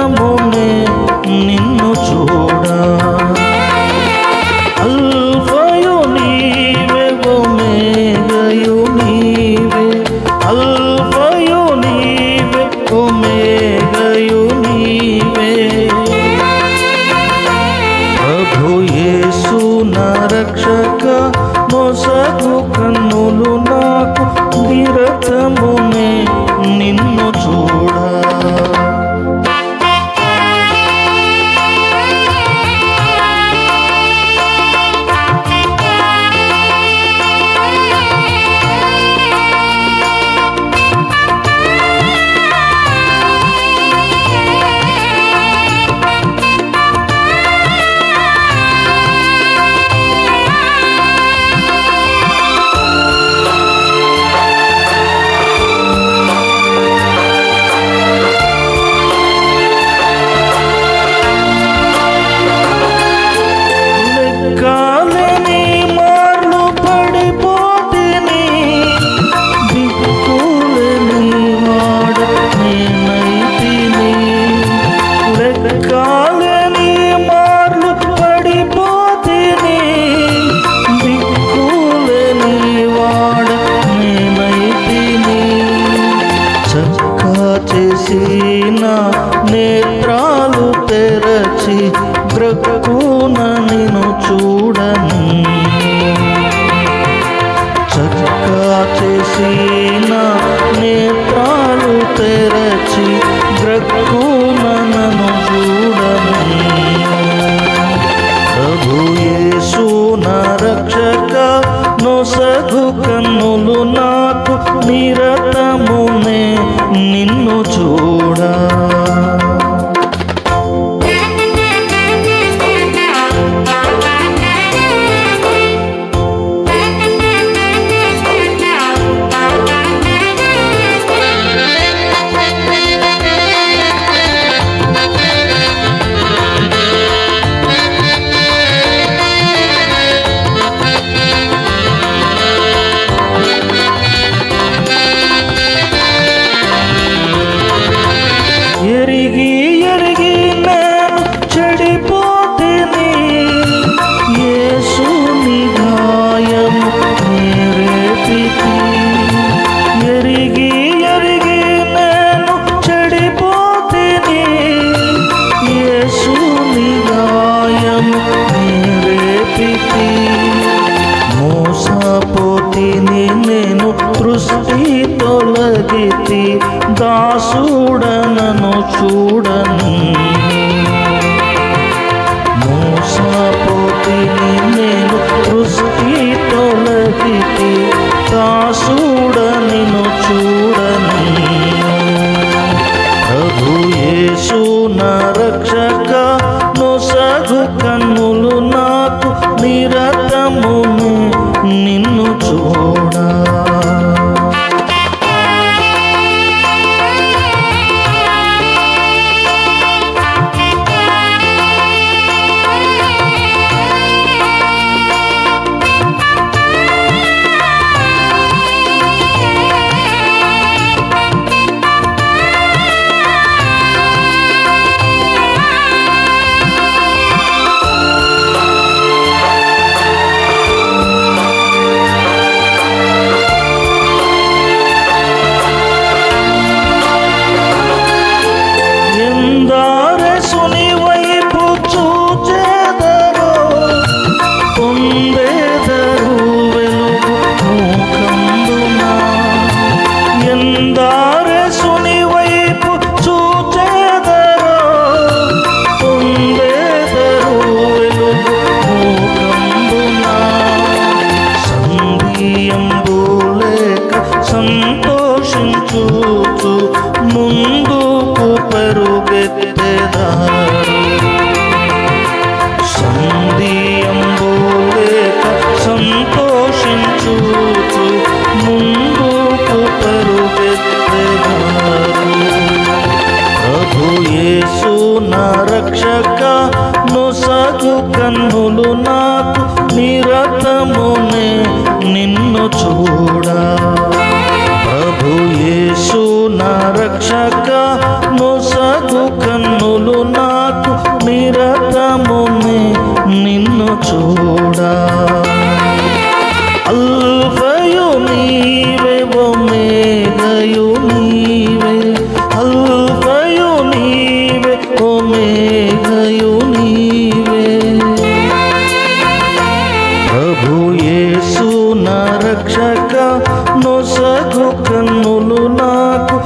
నేత్రమునే నిన్ను చూడ. అల్ఫయు నీవే ఒమేగయు నీవే. అల్ఫయు నీవే ఒమేగయు నీవే. ప్రభు యేసు కన్నులు నాకు చూడనను చూడను. రక్షక నొసగు కన్నులు నాకు నిరతమునే నిన్ను చూడా. ప్రభు యేసు నా రక్షక ప్రభు యేసు నా రక్షక నొసగు కన్నులు నాకు